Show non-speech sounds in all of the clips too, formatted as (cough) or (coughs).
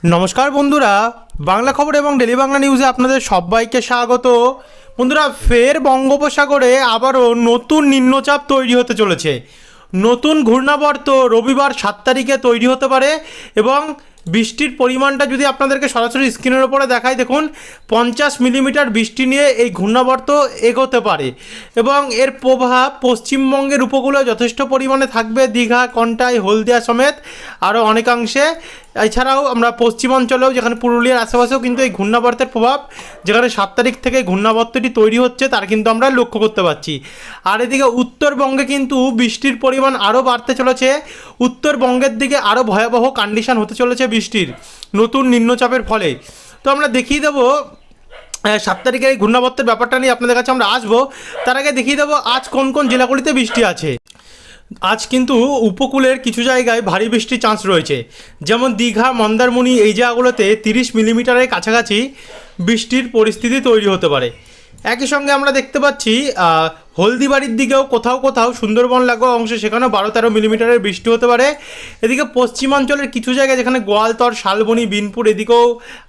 নমস্কার বন্ধুরা, বাংলা খবর এবং ডেলি বাংলা নিউজে আপনাদের সবাইকে স্বাগত। বন্ধুরা, ফের বঙ্গোপসাগরে আবারও নতুন নিম্নচাপ তৈরি হতে চলেছে। নতুন ঘূর্ণাবর্ত রবিবার সাত তারিখে তৈরি হতে পারে এবং বৃষ্টির পরিমাণটা যদি আপনাদেরকে সরাসরি স্ক্রিনের ওপরে দেখায় দেখুন, পঞ্চাশ মিলিমিটার বৃষ্টি নিয়ে এই ঘূর্ণাবর্ত এগোতে পারে এবং এর প্রভাব পশ্চিমবঙ্গের উপকূলে যথেষ্ট পরিমাণে থাকবে। দীঘা, কন্টাই, হলদিয়া সমেত আরও অনেকাংশে। এছাড়াও আমরা পশ্চিমাঞ্চলেও যেখানে পুরুলিয়ার আশেপাশেও কিন্তু এই ঘূর্ণাবর্তের প্রভাব, যেখানে সাত তারিখ থেকে ঘূর্ণাবর্তটি তৈরি হচ্ছে, তার কিন্তু আমরা লক্ষ্য করতে পারছি। আর এদিকে উত্তরবঙ্গে কিন্তু বৃষ্টির পরিমাণ আরও বাড়তে চলেছে। উত্তরবঙ্গের দিকে আরও ভয়াবহ কন্ডিশন হতে চলেছে বৃষ্টির, নতুন নিম্নচাপের ফলে। তো আমরা দেখিয়ে দেবো সাত তারিখের এই ঘূর্ণাবর্তের ব্যাপারটা নিয়ে আপনাদের কাছে আমরা আসব। তার আগে দেখিয়ে দেবো, আজ কোন কোন জেলাগুলিতে বৃষ্টি আছে? আজ কিন্তু উপকূলের কিছু জায়গায় ভারী বৃষ্টির চান্স রয়েছে। যেমন দীঘা, মন্দারমণি, এই জায়গাগুলোতে তিরিশ মিলিমিটারের কাছাকাছি বৃষ্টির পরিস্থিতি তৈরি হতে পারে। একই সঙ্গে আমরা দেখতে পাচ্ছি হলদিবাড়ির দিকেও কোথাও কোথাও সুন্দরবন লাগোয়া অংশে সেখানেও বারো তেরো মিলিমিটারের বৃষ্টি হতে পারে। এদিকে পশ্চিমাঞ্চলের কিছু জায়গায় যেখানে গোয়ালতর, শালবনি, বিনপুর, এদিকেও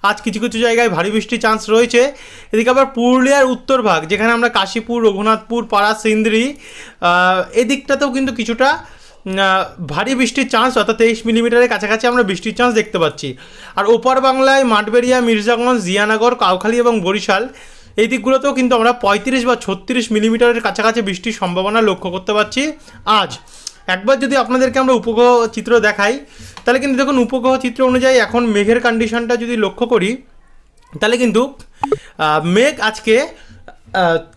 আজ কিছু কিছু জায়গায় ভারী বৃষ্টির চান্স রয়েছে। এদিকে আবার পুরুলিয়ার উত্তর ভাগ, যেখানে আমরা কাশীপুর, রঘুনাথপুর, পাড়া, সিন্দ্রি এদিকটাতেও কিন্তু কিছুটা ভারী বৃষ্টির চান্স অর্থাৎ তেইশ মিলিমিটারের কাছাকাছি আমরা বৃষ্টির চান্স দেখতে পাচ্ছি। আর ওপার বাংলায় মাঠবেড়িয়া, মির্জাগঞ্জ, জিয়ানগর, কাউখালী এবং বরিশাল এই দিকগুলোতেও কিন্তু আমরা পঁয়ত্রিশ বা ছত্রিশ মিলিমিটারের কাছাকাছি বৃষ্টির সম্ভাবনা লক্ষ্য করতে পারছি। আজ একবার যদি আপনাদেরকে আমরা উপগ্রহ চিত্র দেখাই, তাহলে কিন্তু দেখুন, উপগ্রহ চিত্র অনুযায়ী এখন মেঘের কন্ডিশনটা যদি লক্ষ্য করি, তাহলে কিন্তু মেঘ আজকে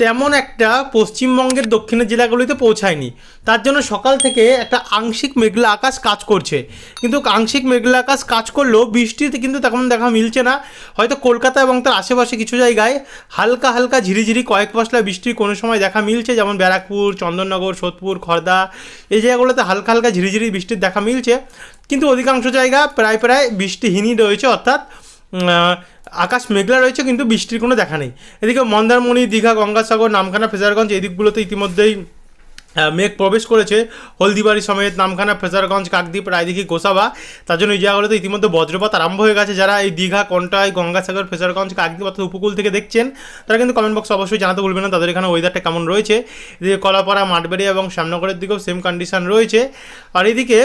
তেমন একটা পশ্চিমবঙ্গের দক্ষিণের জেলাগুলিতে পৌঁছায়নি। তার জন্য সকাল থেকে একটা আংশিক মেঘলা আকাশ কাজ করছে। কিন্তু আংশিক মেঘলা আকাশ কাজ করলেও বৃষ্টিতে কিন্তু তেমন দেখা মিলছে না। হয়তো কলকাতা এবং তার আশেপাশে কিছু জায়গায় হালকা হালকা ঝিরিঝিরি কয়েক পশলা বৃষ্টির কোনো সময় দেখা মিলছে, যেমন ব্যারাকপুর, চন্দননগর, সোদপুর খড়দা এই জায়গাগুলোতে হালকা হালকা ঝিরিঝিরি বৃষ্টির দেখা মিলছে। কিন্তু অধিকাংশ জায়গা প্রায় প্রায় বৃষ্টিহীনই রয়েছে, অর্থাৎ আকাশ মেঘলা রয়েছে, কিন্তু বৃষ্টির কোনো দেখা নেই। এদিকে মন্দারমণি, দীঘা, গঙ্গাসাগর, নামখানা, ফেজারগঞ্জ এই দিকগুলোতে ইতিমধ্যেই মেঘ প্রবেশ করেছে। হলদিবাড়ি সমেত নামখানা, ফেজারগঞ্জ, কাকদ্বীপ, রায়দিঘি, গোসাবা। তার জন্য এই জায়গাগুলোতে ইতিমধ্যে বজ্রপাত আরম্ভ হয়ে গেছে। যারা এই দীঘা, কন্টাই, গঙ্গাসাগর, ফেজারগঞ্জ, কাকদ্বীপ অর্থাৎ উপকূল থেকে দেখছেন, তারা কিন্তু কমেন্ট বক্সে অবশ্যই জানাতে ভুলবেন না। তাদের এখানে ওয়েদারটা কেমন রয়েছে? এদিকে কলাপাড়া, মাঠবেড়িয়া এবং শ্যামনগরের দিকেও সেম কন্ডিশন রয়েছে। আর এদিকে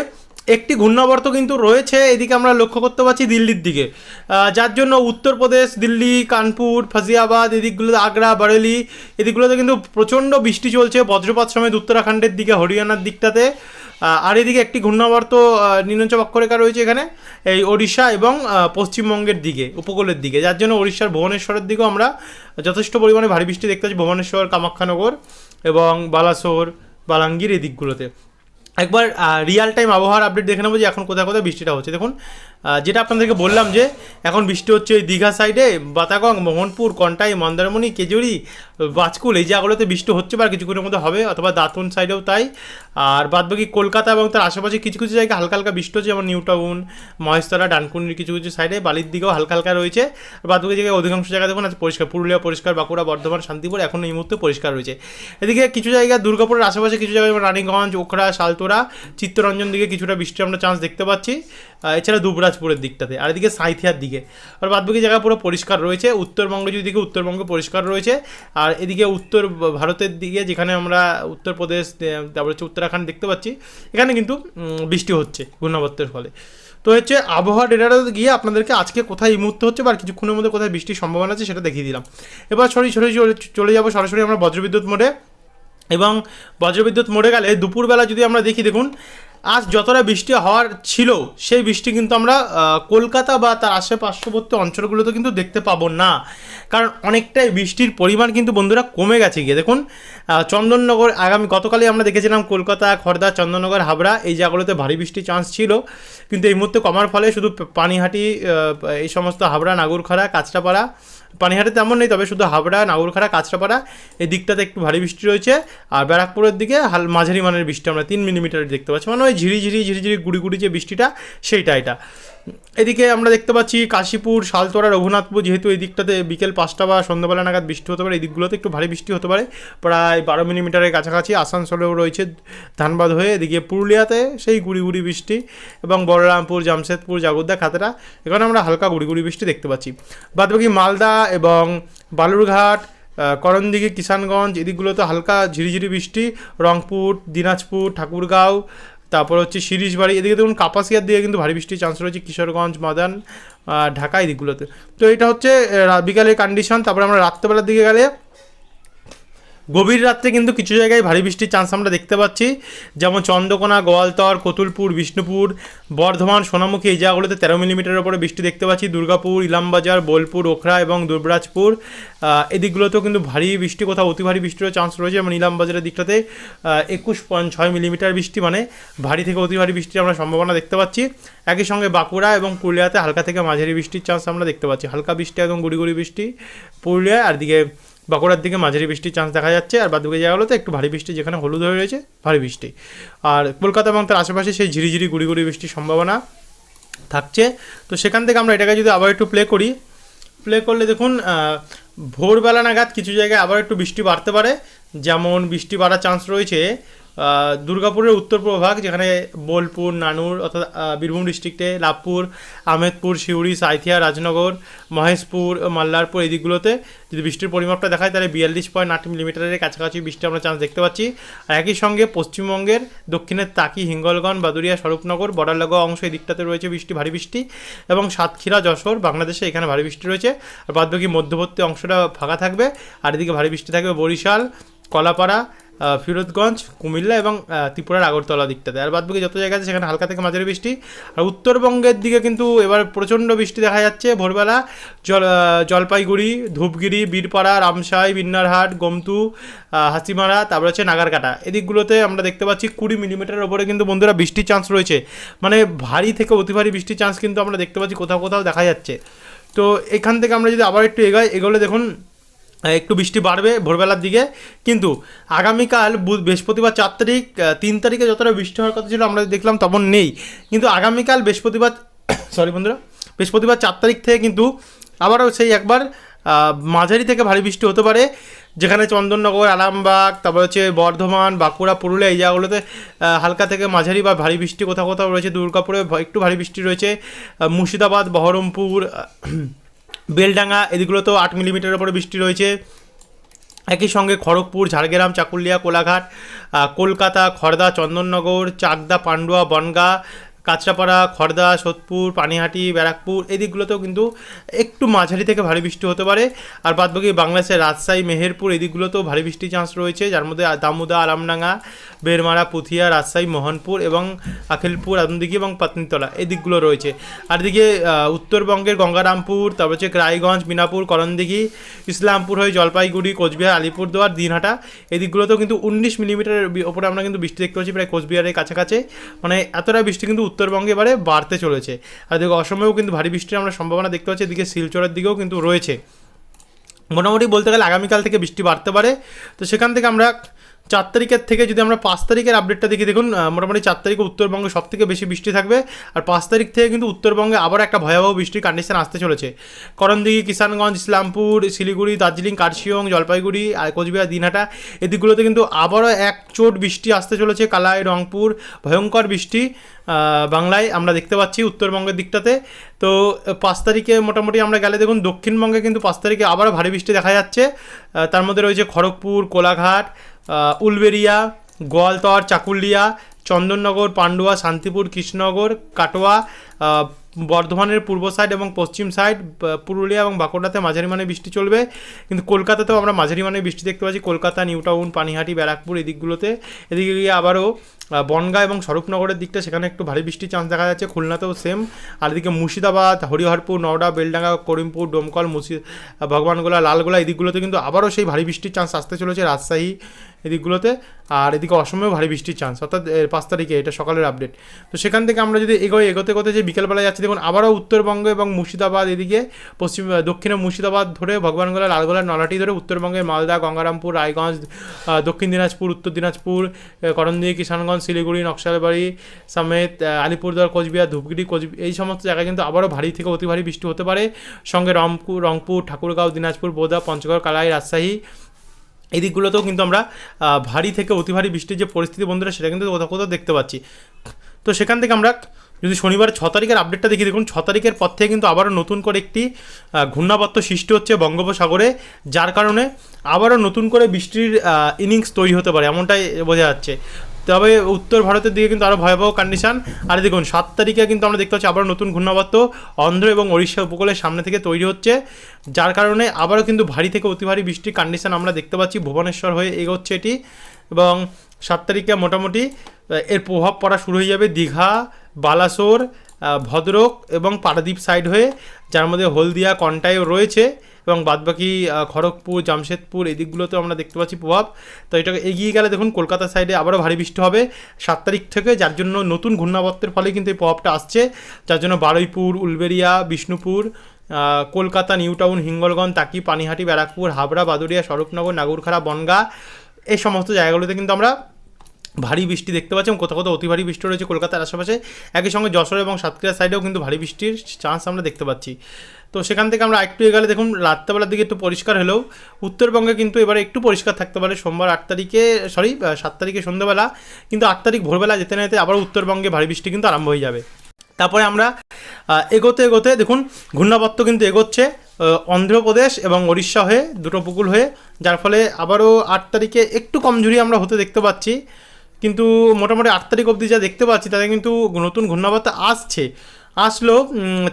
একটি ঘূর্ণাবর্ত কিন্তু রয়েছে, এদিকে আমরা লক্ষ্য করতে পারছি দিল্লির দিকে। যার জন্য উত্তরপ্রদেশ, দিল্লি, কানপুর, ফাজিয়াবাদ, এদিকগুলোতে আগ্রা, বারেলি, এদিকগুলোতে কিন্তু প্রচণ্ড বৃষ্টি চলছে বজ্রপাত সমেত উত্তরাখণ্ডের দিকে, হরিয়ানার দিকটাতে। আর এদিকে একটি ঘূর্ণাবর্ত নিম্নচাপ অক্ষরেখা রয়েছে এখানে, এই ওড়িশা এবং পশ্চিমবঙ্গের দিকে, উপকূলের দিকে। যার জন্য ওড়িশার ভুবনেশ্বরের দিকেও আমরা যথেষ্ট পরিমাণে ভারী বৃষ্টি দেখতে পাচ্ছি, ভুবনেশ্বর, কামাখ্যানগর এবং বালাসোর, বালাঙ্গীর এই দিকগুলোতে একবার রিয়াল টাইম আবহাওয়ার আপডেট দেখে নেব যে এখন কোথায় কোথায় বৃষ্টিটা হচ্ছে। দেখুন যেটা আপনাদেরকে বললাম যে এখন বৃষ্টি হচ্ছে ওই দীঘা সাইডে বাতাগং, মোহনপুর, কন্টাই, মন্দারমণি, কেজুরি বাজকুল এই জায়গাগুলোতে বৃষ্টি হচ্ছে বা কিছুক্ষণের মধ্যে হবে, অথবা দাঁতন সাইডেও তাই। আর বাদবাকি কলকাতা এবং তার আশেপাশে কিছু কিছু জায়গায় হালকা হালকা বৃষ্টি হচ্ছে, যেমন নিউ টাউন, মহেশতলা, ডানকুনির কিছু কিছু সাইডে বালির দিকেও হালকা হালকা রয়েছে। বাদবাকি জায়গায় অধিকাংশ জায়গা দেখুন আছে পরিষ্কার, পুরুলিয়া পরিষ্কার, বাঁকুড়া, বর্ধমান, শান্তিপুর এখন এই মুহূর্তে পরিষ্কার রয়েছে। এদিকে কিছু জায়গায় দুর্গাপুরের আশেপাশে কিছু জায়গায় যেমন রানীগঞ্জ, ওখরা, শালতোরা, চিত্তরঞ্জন দিকে কিছুটা বৃষ্টি আমরা চান্স দেখতে পাচ্ছি। এছাড়া দুবরাজপুরের দিকটাতে, আর এদিকে সাঁইথিয়ার দিকে। আর বাদবাকি জায়গা পুরো পরিষ্কার রয়েছে, উত্তরবঙ্গে, যদি দিকে উত্তরবঙ্গে পরিষ্কার রয়েছে। আর এদিকে উত্তর, ভারতের দিকে যেখানে আমরা উত্তরপ্রদেশ তারপর হচ্ছে উত্তরাখণ্ড দেখতে পাচ্ছি, এখানে কিন্তু বৃষ্টি হচ্ছে ঘূর্ণাবর্তের ফলে। তো হচ্ছে আবহাওয়া ডেটাটা গিয়ে আপনাদেরকে আজকে কোথায় এই মুহূর্তে হচ্ছে বা কিছুক্ষণের মধ্যে কোথায় বৃষ্টির সম্ভাবনা আছে সেটা দেখিয়ে দিলাম। এবার সরি সরি চলে যাব সরাসরি আমরা বজ্রবিদ্যুৎ মোডে। এবং বজ্রবিদ্যুৎ মোড়ে গেলে দুপুরবেলা যদি আমরা দেখি, দেখুন আজ যতটা বৃষ্টি হওয়ার ছিল, সেই বৃষ্টি কিন্তু আমরা কলকাতা বা তার আশেপার্শ্ববর্তী অঞ্চলগুলোতে কিন্তু দেখতে পাবো না। কারণ অনেকটাই বৃষ্টির পরিমাণ কিন্তু বন্ধুরা কমে গেছে গিয়ে। দেখুন চন্দননগর, আগামী গতকালই আমরা দেখেছিলাম কলকাতা খড়দা চন্দননগর, হাবড়া, এই জায়গাগুলোতে ভারী বৃষ্টির চান্স ছিল। কিন্তু এই মুহূর্তে কমার ফলে শুধু পানিহাটি এই সমস্ত হাবড়া, নাগরখাড়া, কাঁচরাপাড়া পানিহাটে তেমন নেই, তবে শুধু হাবড়া, নাগরখাড়া, কাঁচরাপাড়া, এই দিকটাতে একটু ভারী বৃষ্টি রয়েছে। আর ব্যারাকপুরের দিকে হাল মাঝারি মানের বৃষ্টি আমরা তিন মিলিমিটার দেখতে পাচ্ছি। মানে ওই ঝিরিঝিরি ঝিরিঝিরি গুড়ি গুড়ি যে বৃষ্টিটা, সেইটা এটা। এদিকে আমরা দেখতে পাচ্ছি কাশীপুর, শালতোড়া, রঘুনাথপুর, যেহেতু এই দিকটাতে বিকেল পাঁচটা বা সন্ধ্যাবেলা নাগাদ বৃষ্টি হতে পারে, এই দিকগুলোতে একটু ভারী বৃষ্টি হতে পারে। প্রায় বারো মিলিমিটারের কাছাকাছি আসানসোলেও রয়েছে ধানবাদ হয়ে। এদিকে পুরুলিয়াতে সেই গুড়ি গুড়ি বৃষ্টি এবং বলরামপুর, জামশেদপুর জাগোদ্দা খাতড়া, এখানে আমরা হালকা গুড়ি গুড়ি বৃষ্টি দেখতে পাচ্ছি। বাদবাকি মালদা এবং বালুরঘাট করণদিঘি, কিষানগঞ্জ এদিকগুলোতে হালকা ঝিরিঝিরি বৃষ্টি, রংপুর, দিনাজপুর, ঠাকুরগাঁও, তারপর হচ্ছে শিরিশবাড়ি এদিকে দেখুন কাপাসিয়ার দিকে কিন্তু ভারী বৃষ্টির চান্স রয়েছে, কিশোরগঞ্জ, মাদান ঢাকা এদিকগুলোতে তো এটা হচ্ছে বিকালের কন্ডিশন তারপরে আমরা রাত্রেবেলার দিকে গেলে গভীর রাত্রে কিন্তু কিছু জায়গায় ভারী বৃষ্টির চান্স আমরা দেখতে পাচ্ছি। যেমন চন্দ্রকোনা, গোয়ালতর, কতুলপুর, বিষ্ণুপুর, বর্ধমান, সোনামুখী, এই জায়গাগুলোতে তেরো মিলিমিটারের ওপরে বৃষ্টি দেখতে পাচ্ছি। দুর্গাপুর, ইলামবাজার, বোলপুর, ওখরা এবং দুর্বরাজপুর। এদিকগুলোতেও কিন্তু ভারী বৃষ্টি কোথাও অতি ভারী বৃষ্টিরও চান্স রয়েছে। যেমন ইলামবাজারের দিকটাতে একুশ পয়েন্ট ছয় মিলিমিটার বৃষ্টি মানে ভারী থেকে অতি ভারী বৃষ্টির আমরা সম্ভাবনা দেখতে পাচ্ছি। একই সঙ্গে বাঁকুড়া এবং পুরুলিয়াতে হালকা থেকে মাঝারি বৃষ্টির চান্স আমরা দেখতে পাচ্ছি। হালকা বৃষ্টি এবং গুড়ি গুড়ি বৃষ্টি পুরুলিয়ায় আর দিকে বাঁকুড়ার দিকে মাঝারি বৃষ্টির চান্স দেখা যাচ্ছে আর বাদবাকি জায়গাগুলোতে একটু ভারী বৃষ্টি যেখানে হলুদ হয়ে রয়েছে, ভারী বৃষ্টি। আর কলকাতা এবং তার আশেপাশে সেই ঝিরিঝিরি গুড়ি বৃষ্টির সম্ভাবনা থাকছে। তো সেখান থেকে আমরা এটাকে যদি আবার একটু প্লে করি প্লে করলে দেখুন ভোরবেলা নাগাদ কিছু জায়গায় আবার একটু বৃষ্টি বাড়তে পারে। যেমন বৃষ্টি বাড়ার চান্স রয়েছে দুর্গাপুরের উত্তর প্রভাগ যেখানে বোলপুর, নানুর অর্থাৎ বীরভূম ডিস্ট্রিক্টে লাভপুর, আহমেদপুর, সিউড়ি, সাঁইথিয়া, রাজনগর, মহেশপুর, মাল্লারপুর এই দিকগুলোতে যদি বৃষ্টির পরিমাপটা দেখায়, তাহলে বিয়াল্লিশ পয়েন্ট আট মিলিমিটারের কাছাকাছি বৃষ্টি আমরা চান্স দেখতে পাচ্ছি। আর একই সঙ্গে পশ্চিমবঙ্গের দক্ষিণের তাকি, হিঙ্গলগঞ্জ বাদুরিয়া স্বরূপনগর বর্ডার লাগোয়া অংশ এই দিকটাতে রয়েছে বৃষ্টি, ভারী বৃষ্টি এবং সাতক্ষীরা, যশোর, বাংলাদেশে এখানে ভারী বৃষ্টি রয়েছে। আর বাদবাকি মধ্যবর্তী অংশটা ফাঁকা থাকবে। আর এদিকে ভারী বৃষ্টি থাকবে বরিশাল, কলাপাড়া ফিরোজগঞ্জ, কুমিল্লা এবং ত্রিপুরার আগরতলা দিকটাতে। আর বাদবাকি যত জায়গা আছে, সেখানে হালকা থেকে মাঝারি বৃষ্টি। আর উত্তরবঙ্গের দিকে কিন্তু এবার প্রচণ্ড বৃষ্টি দেখা যাচ্ছে। ভোরবেলা জল জলপাইগুড়ি, ধূপগিরি, বীরপাড়া, রামসাই, বিন্নারহাট, গমতু হাসিমারা, তারপর হচ্ছে নাগারকাটা। এদিকগুলোতে আমরা দেখতে পাচ্ছি কুড়ি মিলিমিটারের ওপরে কিন্তু বন্ধুরা বৃষ্টির চান্স রয়েছে। মানে ভারী থেকে অতি ভারী বৃষ্টির চান্স কিন্তু আমরা দেখতে পাচ্ছি। কোথাও কোথাও দেখা যাচ্ছে। তো এখান থেকে আমরা যদি আবার একটু এগাই, এগোলে দেখুন একটু বৃষ্টি বাড়বে ভোরবেলার দিকে। কিন্তু আগামীকাল বুধ- বৃহস্পতিবার চার তারিখ তিন তারিখে যতটা বৃষ্টি হওয়ার কথা ছিল আমরা দেখলাম তেমন নেই। কিন্তু আগামীকাল বৃহস্পতিবার (coughs) সরি বন্ধুরা, বৃহস্পতিবার চার তারিখ থেকে কিন্তু আবারও সেই একবার মাঝারি থেকে ভারী বৃষ্টি হতে পারে, যেখানে চন্দননগর, আরামবাগ, তারপর হচ্ছে বর্ধমান, বাঁকুড়া, পুরুলিয়া এই জায়গাগুলোতে হালকা থেকে মাঝারি বা ভারী বৃষ্টি কোথাও কোথাও রয়েছে। দুর্গাপুরে একটু ভারী বৃষ্টি রয়েছে মুর্শিদাবাদ, বহরমপুর বেলডাঙ্গা এদিকগুলোতেও আট মিলিমিটারের ওপরে বৃষ্টি রয়েছে। একই সঙ্গে খড়গপুর, ঝাড়গ্রাম, চাকুলিয়া, কোলাঘাট কলকাতা খড়দা চন্দননগর, চাকদা, পান্ডুয়া, বনগাঁ কাঁচরাপাড়া, খড়দা, সোদপুর, পানিহাটি, ব্যারাকপুর এই দিকগুলোতেও কিন্তু একটু মাঝারি থেকে ভারী বৃষ্টি হতে পারে। আর বাদবাকি বাংলাদেশের রাজশাহী, মেহেরপুর এই দিকগুলোতেও ভারী বৃষ্টির চান্স রয়েছে। যার মধ্যে দামুদা, আরামডাঙ্গা বেরমারা পুথিয়া, রাজশাহী, মোহনপুর এবং আখিলপুর, আদমদিঘি এবং পাতনিতলা এই দিকগুলো রয়েছে। আর এদিকে উত্তরবঙ্গের গঙ্গারামপুর, তারপর হচ্ছে রায়গঞ্জ, মিনাপুর, করণদিঘি, ইসলামপুর হয়ে জলপাইগুড়ি, কোচবিহার, আলিপুরদুয়ার, দিনহাটা এই দিকগুলোতেও কিন্তু উনিশ মিলিমিটারের ওপরে আমরা কিন্তু বৃষ্টি দেখতে পাচ্ছি, প্রায় কোচবিহারের কাছাকাছি। মানে এতটা বৃষ্টি কিন্তু উত্তরবঙ্গে এবারে বাড়তে চলেছে। আর দেখো অসমেও কিন্তু ভারী বৃষ্টির আমরা সম্ভাবনা দেখতে পাচ্ছি, এদিকে শিলচরের দিকেও কিন্তু রয়েছে। মোটামুটি বলতে গেলে আগামীকাল থেকে বৃষ্টি বাড়তে পারে। তো সেখান থেকে আমরা চার তারিখের থেকে যদি আমরা পাঁচ তারিখের আপডেটটা দেখি, দেখুন মোটামুটি চার তারিখে উত্তরবঙ্গে সব থেকে বেশি বৃষ্টি থাকবে আর পাঁচ তারিখ থেকে কিন্তু উত্তরবঙ্গে আবার একটা ভয়াবহ বৃষ্টির কন্ডিশন আসতে চলেছে। করণদিঘি, কিষানগঞ্জ, ইসলামপুর, শিলিগুড়ি, দার্জিলিং, কার্শিয়ং, জলপাইগুড়ি, আর কোচবিহার, দিনহাটা, এদিকগুলোতে কিন্তু আবারও এক চোট বৃষ্টি আসতে চলেছে। কালাই, রংপুর, ভয়ঙ্কর বৃষ্টি বাংলায় আমরা দেখতে পাচ্ছি উত্তরবঙ্গের দিকটাতে। তো পাঁচ তারিখে মোটামুটি আমরা গেলে দেখুন, দক্ষিণবঙ্গে কিন্তু পাঁচ তারিখে আবারও ভারী বৃষ্টি দেখা যাচ্ছে। তার মধ্যে রয়েছে খড়গপুর, কোলাঘাট উলবেরিয়া গোয়ালতর চাকুলিয়া চন্দননগর পান্ডুয়া শান্তিপুর কৃষ্ণনগর কাটোয়া বর্ধমানের পূর্ব সাইড এবং পশ্চিম সাইড পুরুলিয়া এবং বাঁকুড়াতে মাঝারি মানে বৃষ্টি চলবে। কিন্তু কলকাতাতেও আমরা মাঝারি মানে বৃষ্টি দেখতে পাচ্ছি। কলকাতা নিউ টাউন পানিহাটি ব্যারাকপুর এই দিকগুলোতে। এদিকে গিয়ে আবারও বনগাঁ এবং স্বরূপনগরের দিকটা সেখানে একটু ভারী বৃষ্টির চান্স দেখা যাচ্ছে। খুলনাতেও সেম আর এদিকে মুর্শিদাবাদ হরিহরপুর নওডা বেলডাঙ্গা করিমপুর ডোমকল মুর্শি আহ, ভগবানগোলা লালগোলা এই দিকগুলোতে কিন্তু আবারও সেই ভারী বৃষ্টির চান্স আসতে চলেছে রাজশাহী এদিকগুলোতে আর এদিকে অসমেও ভারী বৃষ্টির চান্স অর্থাৎ পাঁচ তারিখে এটা সকালের আপডেট তো সেখান থেকে আমরা যদি এগোই এগোতে এগোতে যে বিকেলবেলায় যাচ্ছে দেখুন আবারও উত্তরবঙ্গ এবং মুর্শিদাবাদ এদিকে পশ্চিম দক্ষিণে মুর্শিদাবাদ ধরে ভগবানগোলা লালগোলা নলাটি ধরে উত্তরবঙ্গের মালদা গঙ্গারামপুর রায়গঞ্জ দক্ষিণ দিনাজপুর উত্তর দিনাজপুর আহ, করণদিঘি কিষানগঞ্জ শিলিগুড়ি নকশালবাড়ি সমেত আলিপুরদুয়ার কোচবিহার ধূপগুড়ি কোচ এই সমস্ত জায়গায় কিন্তু আবারও ভারী থেকে অতি ভারী বৃষ্টি হতে পারে। সঙ্গে রংপুর রংপুর ঠাকুরগাঁও দিনাজপুর বোদা পঞ্চগড় কালাই রাজশাহী এই দিকগুলোতেও কিন্তু আমরা ভারী থেকে অতি ভারী বৃষ্টির যে পরিস্থিতি বন্ধুরা সেটা কিন্তু কোথাও কোথাও দেখতে পাচ্ছি। তো সেখান থেকে আমরা যদি শনিবার ছ তারিখের আপডেটটা দেখি, দেখুন, ছ তারিখের পর থেকে কিন্তু আবারও নতুন করে একটি ঘূর্ণাবর্ত সৃষ্টি হচ্ছে বঙ্গোপসাগরে, যার কারণে আবারও নতুন করে বৃষ্টির ইনিংস তৈরি হতে পারে, এমনটাই বোঝা যাচ্ছে। তবে উত্তর ভারতের দিকে কিন্তু আরও ভয়াবহ কন্ডিশন আর দেখুন, সাত তারিখে কিন্তু আমরা দেখতে পাচ্ছি আবারও নতুন ঘূর্ণাবর্ত অন্ধ্র এবং ওড়িশা উপকূলের সামনে থেকে তৈরি হচ্ছে, যার কারণে আবারও কিন্তু ভারী থেকে অতি ভারী বৃষ্টির কন্ডিশন আমরা দেখতে পাচ্ছি ভুবনেশ্বর হয়ে এগোচ্ছে এটি। এবং সাত তারিখে মোটামুটি এর প্রভাব পড়া শুরু হয়ে যাবে দীঘা বালাসোর ভদ্রক এবং পারাদ্বীপ সাইড হয়ে, যার মধ্যে হলদিয়া কন্টাইও রয়েছে এবং বাদবাকি খড়গপুর, জামশেদপুর এই দিকগুলোতেও আমরা দেখতে পাচ্ছি প্রভাব। তো এটাকে এগিয়ে গেলে দেখুন, কলকাতা সাইডে আবারও ভারী বৃষ্টি হবে সাত তারিখ থেকে, যার জন্য নতুন ঘূর্ণাবর্তের ফলে কিন্তু এই প্রভাবটা আসছে। যার জন্য বারুইপুর উলবেরিয়া বিষ্ণুপুর কলকাতা নিউ টাউন হিঙ্গলগঞ্জ, তাকি, পানিহাটি, ব্যারাকপুর, হাবড়া, বাদুড়িয়া, স্বরূপনগর, নাগরখাড়া, বনগা, এই সমস্ত জায়গাগুলোতে কিন্তু আমরা ভারী বৃষ্টি দেখতে পাচ্ছি এবং কোথাও কোথাও অতি ভারী বৃষ্টি রয়েছে কলকাতার আশেপাশে। একই সঙ্গে যশোর এবং সাতক্ষীরা সাইডেও কিন্তু ভারী বৃষ্টির চান্স আমরা দেখতে পাচ্ছি। তো সেখান থেকে আমরা একটু এগালে দেখুন, রাত্রেবেলার দিকে একটু পরিষ্কার হলেও উত্তরবঙ্গে কিন্তু এবারে একটু পরিষ্কার থাকতে পারে। সোমবার আট তারিখে সরি সাত তারিখে সন্ধ্যাবেলা কিন্তু আট তারিখ ভোরবেলা যেতে না যেতে আবার উত্তরবঙ্গে ভারী বৃষ্টি কিন্তু আরম্ভ হয়ে যাবে। তারপরে আমরা এগোতে এগোতে দেখুন, ঘূর্ণাবর্ত কিন্তু এগোচ্ছে অন্ধ্রপ্রদেশ এবং উড়িষ্যা হয়ে, দুটো উপকূল হয়ে, যার ফলে আবারও আট তারিখে একটু কমজোরি আমরা হতে দেখতে পাচ্ছি। কিন্তু মোটামুটি আট তারিখ অবধি যা দেখতে পাচ্ছি, তাতে কিন্তু নতুন ঘূর্ণাবর্ত আসছে। আসলো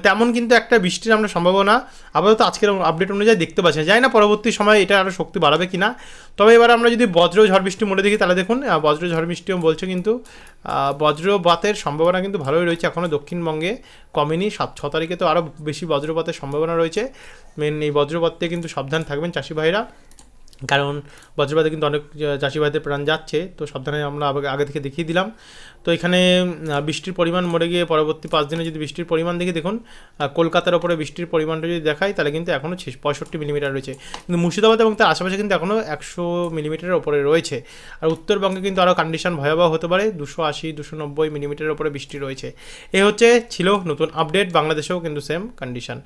তেমন কিন্তু একটা বৃষ্টির আমরা সম্ভাবনা আপাতত আজকের আপডেট অনুযায়ী দেখতে পাচ্ছি যাই না পরবর্তী সময় এটা আরও শক্তি বাড়াবে কি না তবে এবার আমরা যদি বজ্র ঝড় বৃষ্টি মনে দেখি, তাহলে দেখুন বজ্র ঝড় বৃষ্টিও বলছে কিন্তু বজ্রপাতের সম্ভাবনা কিন্তু ভালোই রয়েছে এখনও দক্ষিণবঙ্গে কমেনি। সাত, ছ তারিখে তো আরও বেশি বজ্রপাতের সম্ভাবনা রয়েছে। মেন এই বজ্রপাত কিন্তু সাবধান থাকবেন চাষি ভাইরা। কারণ বজ্রপাতে কিন্তু অনেক আহ, চাষি ভাইদের প্রাণ যাচ্ছে তো সাবধানে আমরা আগে- আগে থেকে দেখিয়ে দিলাম। তো এখানে বৃষ্টির পরিমাণ মরে গিয়ে পরবর্তী পাঁচ দিনে যদি বৃষ্টির পরিমাণ দেখি দেখুন কলকাতার ওপরে বৃষ্টির পরিমাণটা যদি দেখাই তাহলে কিন্তু এখনও পঁয়ষট্টি মিলিমিটার রয়েছে। কিন্তু মুর্শিদাবাদ এবং তার আশেপাশে কিন্তু এখনও একশো মিলিমিটারের ওপরে রয়েছে। আর উত্তরবঙ্গে কিন্তু আরও কন্ডিশন ভয়াবহ হতে পারে দুশো আশি দুশো নব্বই মিলিমিটারের ওপরে বৃষ্টি রয়েছে। এ হচ্ছে ছিল নতুন আপডেট বাংলাদেশেও কিন্তু সেম কন্ডিশন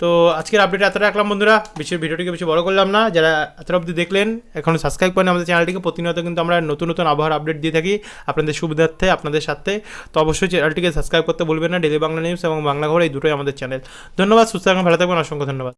তো আজকের আপডেট এত রাখলাম বন্ধুরা। বিশ্বের ভিডিওটিকে বেশি বড় করলাম না। যারা এত অবধি দেখলেন, এখন সাবস্ক্রাইব করেন আমাদের চ্যানেলটিকে প্রতিনিয়ত কিন্তু আমরা নতুন নতুন আবহাওয়ার আপডেট দিয়ে থাকি। আপনাদের সুবিধার্থে, আপনাদের সাথে তো অবশ্যই চ্যানেলটিকে সাবস্ক্রাইব করতে ভুলবেন না। ডেলি বাংলা নিউজ এবং বাংলা খবর এই দুটোই আমাদের চ্যানেল ধন্যবাদ, সুস্থ এখন ভালো থাকবেন, অসংখ্য ধন্যবাদ।